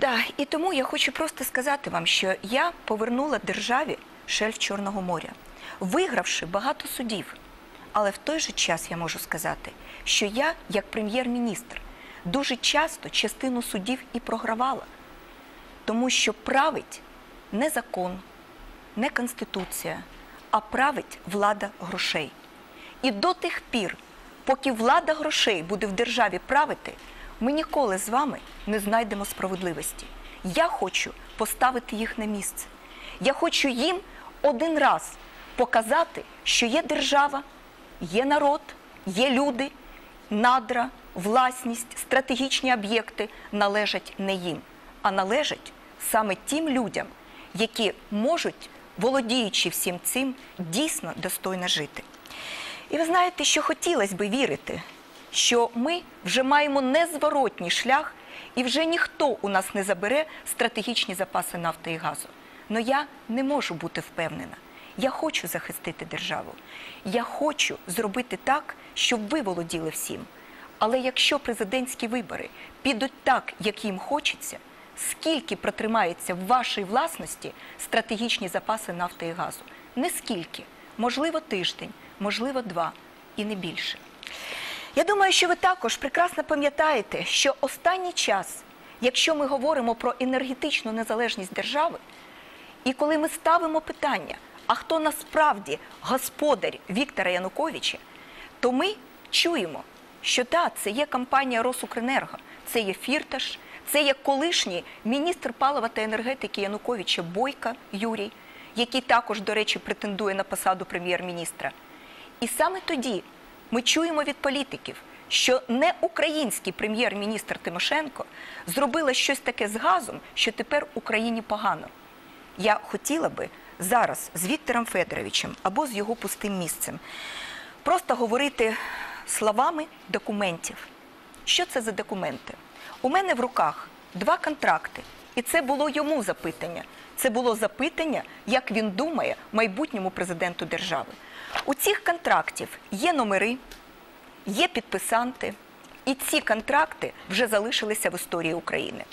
Да, і тому я хочу просто сказати вам, що я повернула державі шельф Чорного моря, вигравши багато судів. Але в той же час я можу сказати, що я, як прем'єр-міністр, дуже часто частину судів і програвала, тому що править не закон, не конституція, а править влада грошей. І до тих пір, поки влада грошей буде в державі правити, ми ніколи з вами не знайдемо справедливості. Я хочу поставити їх на місце. Я хочу їм один раз показати, що є держава, є народ, є люди, надра, власність, стратегічні об'єкти належать не їм, а належать саме тим людям, які можуть, володіючи всім цим, дійсно достойно жити. І ви знаєте, що хотілося би вірити, що ми вже маємо незворотній шлях, і вже ніхто у нас не забере стратегічні запаси нафти і газу. Но я не можу бути впевнена. Я хочу захистити державу. Я хочу зробити так, щоб ви володіли всім. Але якщо президентські вибори підуть так, як їм хочеться, скільки протримається в вашій власності стратегічні запаси нафти і газу? Не скільки, можливо, тиждень, можливо, два і не більше. Я думаю, що ви також прекрасно пам'ятаєте, що останній час, якщо ми говоримо про енергетичну незалежність держави, і коли ми ставимо питання, а хто насправді господар Віктора Януковича, то ми чуємо, що так, це є компанія Росукренерго, це є Фірташ, це є колишній міністр палива та енергетики Януковича Бойка Юрій, який також, до речі, претендує на посаду прем'єр-міністра. І саме тоді ми чуємо від політиків, що не український прем'єр-міністр Тимошенко зробила щось таке з газом, що тепер Україні погано. Я хотіла би зараз з Віктором Федоровичем або з його пустим місцем просто говорити словами документів. Що це за документи? У мене в руках два контракти, і це було йому запитання. Це було запитання, як він думає майбутньому президенту держави. У цих контрактів є номери, є підписанти, і ці контракти вже залишилися в історії України.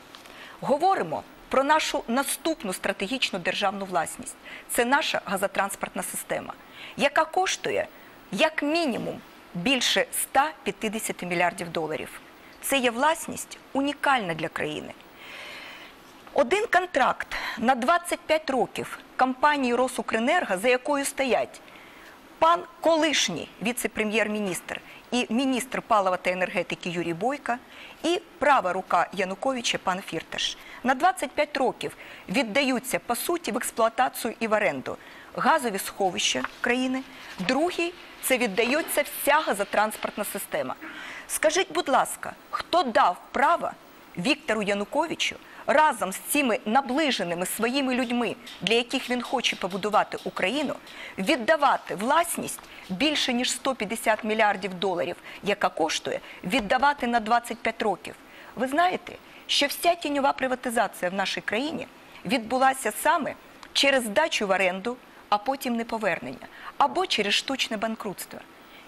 Говоримо про нашу наступну стратегічну державну власність. Це наша газотранспортна система, яка коштує як мінімум більше 150 мільярдів доларів. Це є власність унікальна для країни. Один контракт на 25 років компанії Росукренерго, за якою стоять пан колишній віце-прем'єр-міністр і міністр палива та енергетики Юрій Бойка, і права рука Януковича пан Фірташ. На 25 років віддаються по суті в експлуатацію і в оренду газові сховища країни. Другий це віддається вся газотранспортна система. Скажіть, будь ласка, хто дав право Віктору Януковичу разом з цими наближеними своїми людьми, для яких він хоче побудувати Україну, віддавати власність більше ніж 150 мільярдів доларів, яка коштує, віддавати на 25 років. Ви знаєте, що вся тіньова приватизація в нашій країні відбулася саме через здачу в оренду, а потім неповернення, або через штучне банкрутство.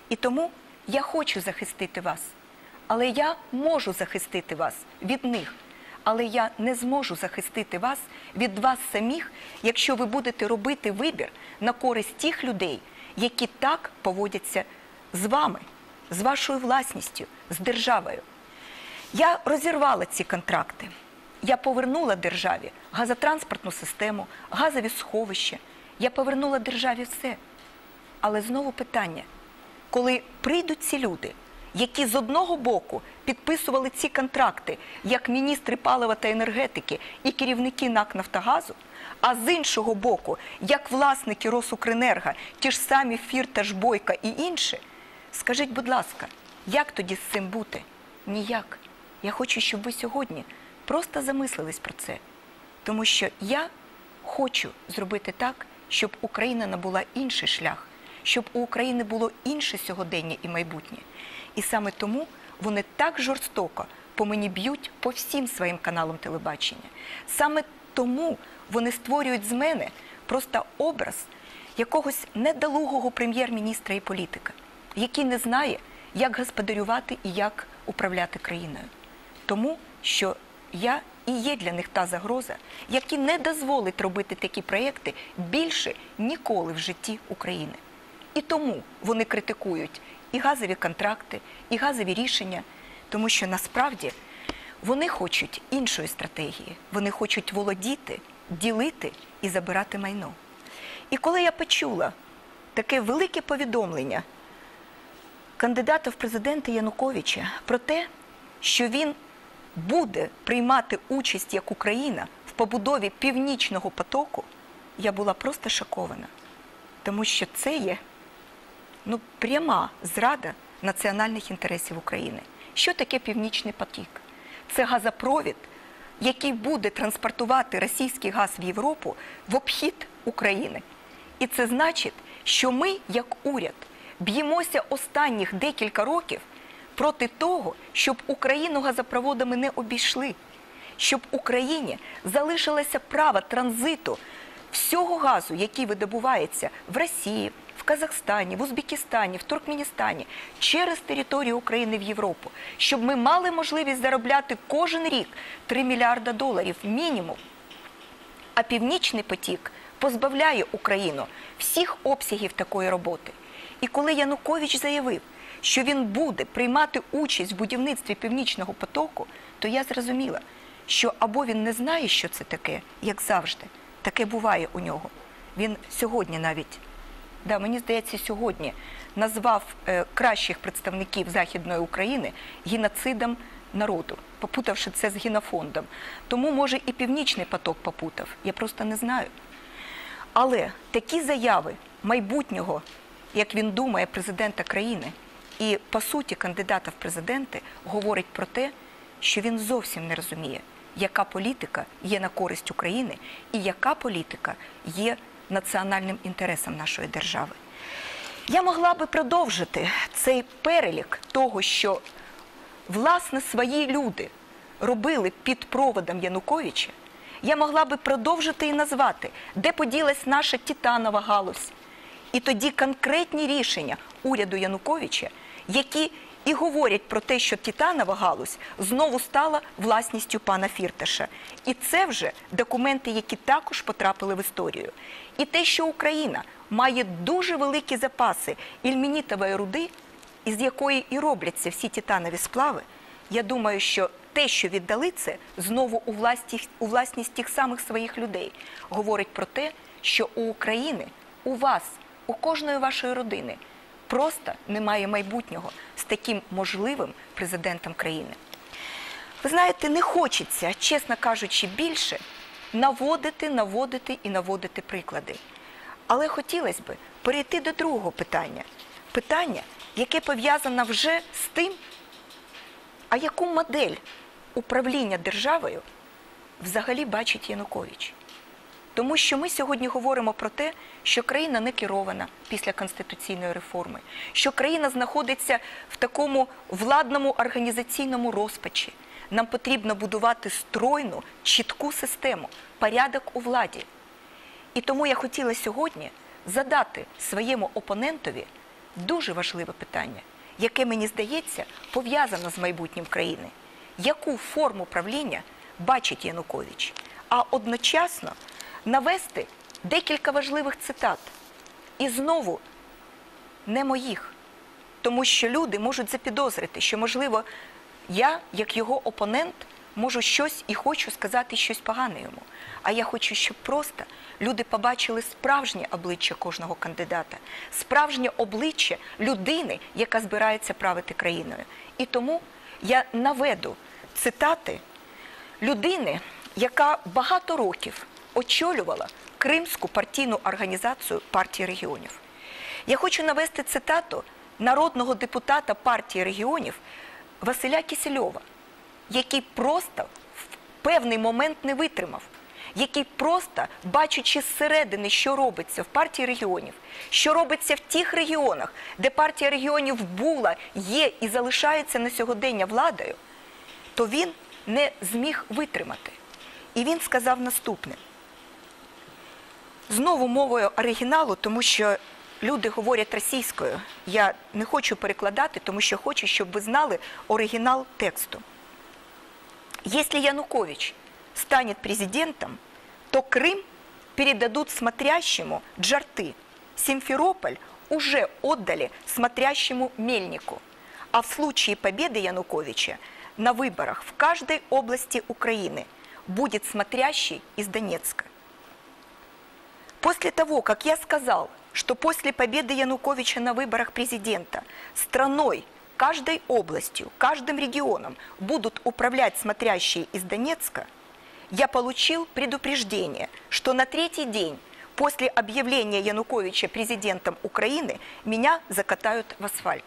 І тому я хочу захистити вас, але я можу захистити вас від них. Але я не зможу захистити вас від вас самих, якщо ви будете робити вибір на користь тих людей, які так поводяться з вами, з вашою власністю, з державою. Я розірвала ці контракти. Я повернула державі газотранспортну систему, газові сховища. Я повернула державі все. Але знову питання: коли прийдуть ці люди, які з одного боку підписували ці контракти як міністри палива та енергетики і керівники НАК Нафтогазу, а з іншого боку, як власники Росукренерго, ті ж самі Фірташ, Бойка і інші, скажіть, будь ласка, як тоді з цим бути? Ніяк. Я хочу, щоб ви сьогодні просто замислились про це. Тому що я хочу зробити так, щоб Україна набула інший шлях, щоб у України було інше сьогодення і майбутнє. І саме тому вони так жорстоко по мені б'ють по всім своїм каналам телебачення. Саме тому вони створюють з мене просто образ якогось недолугого прем'єр-міністра і політика, який не знає, як господарювати і як управляти країною. Тому що я і є для них та загроза, яка не дозволить робити такі проєкти більше ніколи в житті України. І тому вони критикують і газові контракти, і газові рішення, тому що насправді вони хочуть іншої стратегії. Вони хочуть володіти, ділити і забирати майно. І коли я почула таке велике повідомлення кандидата в президенти Януковича про те, що він буде приймати участь як Україна в побудові північного потоку, я була просто шокована, тому що це є ну, пряма зрада національних інтересів України. Що таке північний потік? Це газопровід, який буде транспортувати російський газ в Європу в обхід України. І це значить, що ми, як уряд, б'ємося останніх декілька років проти того, щоб Україну газопроводами не обійшли, щоб Україні залишилося право транзиту всього газу, який видобувається в Росії, Казахстані, в Узбекистані, в Туркменістані через територію України в Європу, щоб ми мали можливість заробляти кожен рік 3 мільярда доларів мінімум. А північний потік позбавляє Україну всіх обсягів такої роботи. І коли Янукович заявив, що він буде приймати участь в будівництві північного потоку, то я зрозуміла, що або він не знає, що це таке, як завжди, таке буває у нього. Він сьогодні навіть, да, мені здається, сьогодні назвав е, кращих представників Західної України геноцидом народу, попутавши це з генофондом. Тому, може, і північний поток попутав. Я просто не знаю. Але такі заяви майбутнього, як він думає, президента країни і по суті кандидата в президенти говорить про те, що він зовсім не розуміє, яка політика є на користь України і яка політика є національним інтересом нашої держави. Я могла би продовжити цей перелік того, що власне свої люди робили під проводом Януковича. Я могла би продовжити і назвати, де поділась наша титанова галузь. І тоді конкретні рішення уряду Януковича, які і говорять про те, що титанова галузь знову стала власністю пана Фірташа. І це вже документи, які також потрапили в історію. І те, що Україна має дуже великі запаси ільмінітової руди, із якої і робляться всі титанові сплави, я думаю, що те, що віддали це знову у власність, у власність тих самих своїх людей, говорить про те, що у України, у вас, у кожної вашої родини просто немає майбутнього з таким можливим президентом країни. Ви знаєте, не хочеться, чесно кажучи, більше наводити, наводити і наводити приклади. Але хотілося б перейти до другого питання. Питання, яке пов'язане вже з тим, а яку модель управління державою взагалі бачить Янукович. Тому що ми сьогодні говоримо про те, що країна не керована після конституційної реформи, що країна знаходиться в такому владному організаційному розпачі. Нам потрібно будувати стройну, чітку систему, порядок у владі. І тому я хотіла сьогодні задати своєму опонентові дуже важливе питання, яке мені здається пов'язано з майбутнім країни. Яку форму правління бачить Янукович? А одночасно навести декілька важливих цитат. І знову не моїх, тому що люди можуть запідозрити, що, можливо, я, як його опонент, можу щось і хочу сказати щось погане йому. А я хочу, щоб просто люди побачили справжнє обличчя кожного кандидата, справжнє обличчя людини, яка збирається правити країною. І тому я наведу цитати людини, яка багато років очолювала Кримську партійну організацію партії регіонів. Я хочу навести цитату народного депутата партії регіонів Василя Кісельова, який просто в певний момент не витримав, який просто, бачачи зсередини, що робиться в партії регіонів, що робиться в тих регіонах, де партія регіонів була, є і залишається на сьогодення владою, то він не зміг витримати. І він сказав наступне. Знову мовою оригіналу, тому що люди говорять російською. Я не хочу перекладати, тому що хочу, щоб ви знали оригінал тексту. Если Янукович станет президентом, то Крым передадут смотрящему Джарты. Симферополь уже отдали смотрящему Мельнику. А в случае победы Януковича на выборах в каждой области Украины будет смотрящий из Донецка. После того, как я сказал, что после победы Януковича на выборах президента страной, каждой областью, каждым регионом будут управлять смотрящие из Донецка, я получил предупреждение, что на третий день после объявления Януковича президентом Украины меня закатают в асфальт.